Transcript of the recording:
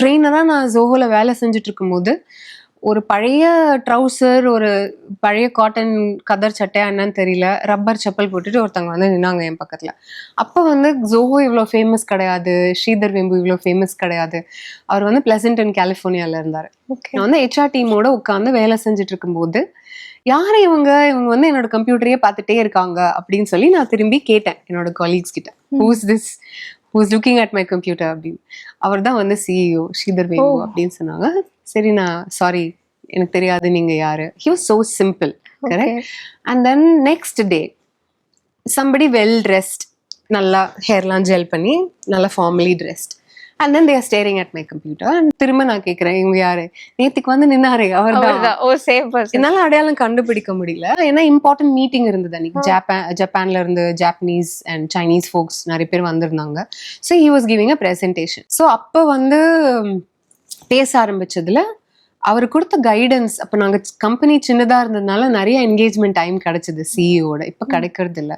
ட்ரெயினராக நான் ஜோஹோல வேலை செஞ்சுட்டு இருக்கும்போது ஒரு பழைய ட்ரௌசர் ஒரு பழைய காட்டன் கதர் சட்டையா என்னன்னு தெரியல ரப்பர் செப்பல் போட்டுட்டு ஒருத்தவங்க வந்து நின்னாங்க என் பக்கத்துல. அப்போ வந்து ஜோஹோ இவ்வளோ ஃபேமஸ் கிடையாது ஸ்ரீதர் வெம்பு இவ்வளோ ஃபேமஸ் கிடையாது. அவர் வந்து பிளசன்டன் கலிஃபோர்னியால இருந்தாரு. ஓகே நான் வந்து ஹெச்ஆர் டீமோட உட்காந்து வேலை செஞ்சுட்டு இருக்கும்போது யார் இவங்க? இவங்க வந்து என்னோட கம்ப்யூட்டரையே பார்த்துட்டே இருக்காங்க அப்படின்னு சொல்லி நான் திரும்பி கேட்டேன் என்னோட காலீக்ஸ் கிட்ட. Who's this who's looking at my computer அப்படின்னு அவர் தான் வந்து சிஇஓ ஸ்ரீதர் வேம்பு Oh. அப்படின்னு சொன்னாங்க. சரி நான் சாரி எனக்கு தெரியாது நீங்க யாரு. He was so simple correct and then next day somebody well dressed நல்லா ஹேர்லாம் ஜெல் பண்ணி நல்லா formally dressed and then they're staring at my computer திரும்ப நான் கேட்குறேன் இவங்க யாரு? நேத்துக்கு வந்து நின்னாரே அவர் ஓ பர்சன் என்னால அடையாளம் கண்டுபிடிக்க முடியல. ஏன்னா இம்பார்ட்டன்ட் மீட்டிங் இருந்தது அன்னைக்கு. ஜப்பான் ஜப்பான்ல இருந்து ஜாப்பனீஸ் அண்ட் சைனீஸ் ஃபோக்ஸ் நிறைய பேர் வந்திருந்தாங்க. So he was giving a presentation so அப்போ வந்து பேச ஆரம்பிச்சதுல அவர் கொடுத்த கைடன்ஸ் அப்போ நாங்கள் கம்பெனி சின்னதாக இருந்ததுனால நிறைய என்கேஜ்மெண்ட் டைம் கிடைச்சது சிஇஓட இப்போ கிடைக்கிறது இல்ல